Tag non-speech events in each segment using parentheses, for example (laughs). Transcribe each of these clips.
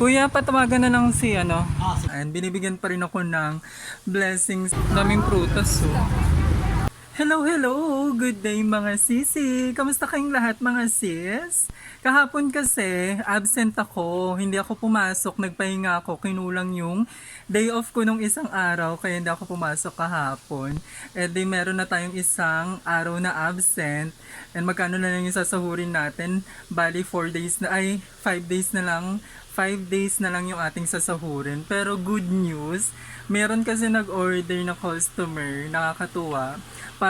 Kuya, patawagan na lang si ano. Ah. And binibigyan pa rin ako ng blessings. Daming prutas, oh. Hello, hello! Good day mga sisi! Kamusta kayong lahat mga sis? Kahapon kasi, absent ako. Hindi ako pumasok. Nagpahinga ako. Kinulang yung day off ko nung isang araw. Kaya hindi ako pumasok kahapon. And di meron na tayong isang araw na absent. And magkano na lang yung sasahurin natin? Bali, 4 days na, ay, 5 days na lang 5 days na lang yung ating sasahurin. Pero good news, meron kasi nag-order na customer, nakakatuwa.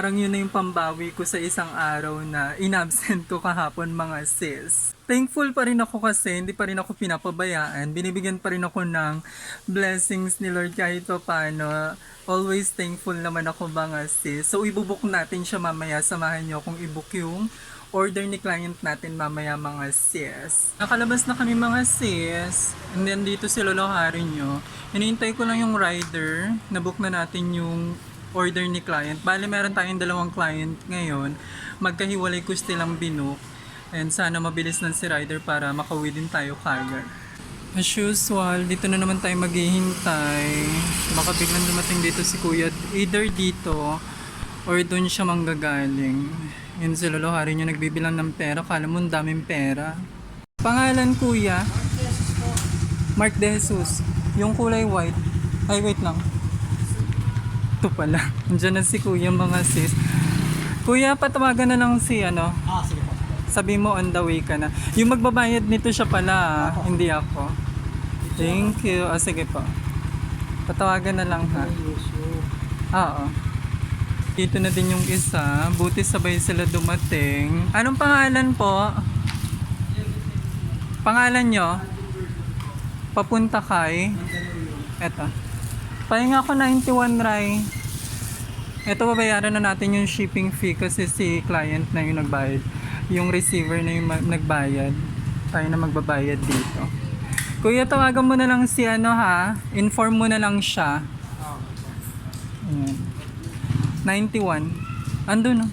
Parang yun na yung pambawi ko sa isang araw na inabsent ko kahapon mga sis. Thankful pa rin ako kasi hindi pa rin ako pinapabayaan. Binibigyan pa rin ako ng blessings ni Lord kahit pa paano. Always thankful naman ako mga sis. So ibubuk natin siya mamaya. Samahan niyo akong ibuk yung order ni client natin mamaya mga sis. Nakalabas na kami mga sis. And then dito si Lolo Hari nyo. Hinihintay ko lang yung rider. Nabook na natin yung order ni client. Bali meron tayong dalawang client ngayon. Magkahiwalay ko silang binook. And sana mabilis ng si rider para makauwi din tayo kagad. As usual, dito na naman tayo maghihintay. Baka biglang dumating dito si kuya. Either dito or doon siya manggagaling. Yun si Lolo Hari nyo nagbibilang ng pera. Kala mo daming pera. Pangalan kuya? Mark De Jesus. Yung kulay white. Ay, wait lang. Ito pala. Andiyan na si kuya mga sis. Kuya, patawagan na lang si ano. Ah, sige po. Sabi mo on the way ka na. Yung magbabayad nito siya pala, ah. hindi ako. Thank you. Ah, sige po. Patawagan na lang ha. Oo. Dito na din yung isa. Buti sabay sila dumating. Anong pangalan po? Pangalan nyo? Papunta kay? Eto. Pahinga ko 91 Rai. Ito babayaran na natin yung shipping fee kasi si client na yung nagbayad. Yung receiver na yung nagbayad. Tayo na magbabayad dito. Kuya, tawagan mo na lang si ano ha. Inform mo na lang siya. Ayan. 91. Ando no.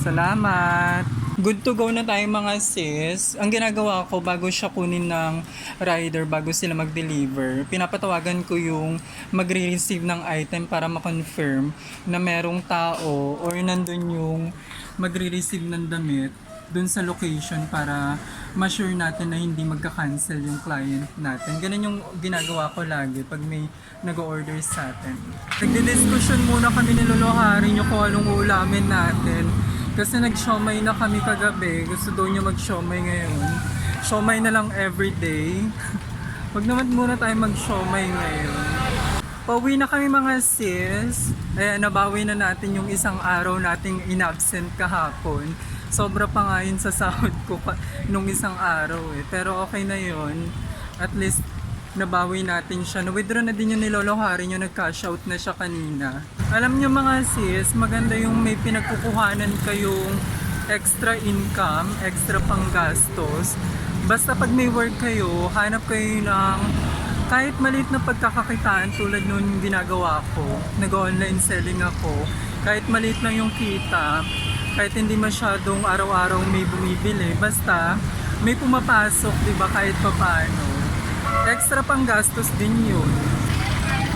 Salamat. Good to go na tayo mga sis. Ang ginagawa ko bago siya kunin ng rider, bago sila mag-deliver, pinapatawagan ko yung magre-receive ng item para ma-confirm na merong tao or nandun yung magre-receive ng damit dun sa location para ma-sure natin na hindi magka-cancel yung client natin. Ganun yung ginagawa ko lagi pag may nag-order sa atin. Nagdi-discussion muna kami ni Lolo Hari nyo kung anong ulamin natin. Kasi nag-siomay na kami kagabi. Gusto daw niya mag-siomay ngayon. Siomay na lang everyday. (laughs) Wag naman muna tayo mag-siomay ngayon. Pauwi na kami mga sis. Ayan, nabawi na natin yung isang araw nating inabsent kahapon. Sobra pa nga yun sa sahod ko pa, nung isang araw eh. Pero okay na yun. At least nabawi natin siya. Na-withdraw na din yung ni Lolo Hari yung nag-cash out na siya kanina. Alam nyo mga sis, maganda yung may pinagkukuhanan kayong extra income, extra panggastos. Basta pag may work kayo, hanap kayo ng kahit maliit na pagkakakitaan tulad nung ginagawa ko, nag-online selling ako, kahit maliit lang yung kita, kahit hindi masyadong araw-araw may bumibili, basta may pumapasok, di ba, kahit papaano. Extra pang gastos din yun.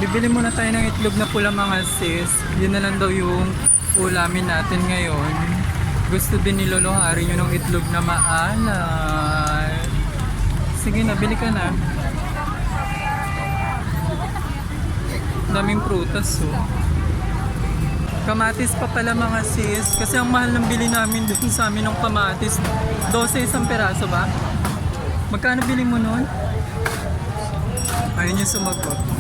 Bibili muna tayo ng itlog na pula mga sis. Yun na lang daw yung ulamin natin ngayon. Gusto din ni Lolo Hari nyo ng itlog na maalat. Sige na, bili ka na. Daming prutas oh. Kamatis pa pala mga sis. Kasi ang mahal ng bili namin dun sa amin ng kamatis. 12 isang peraso ba? Magkano bili mo nun? А не молоко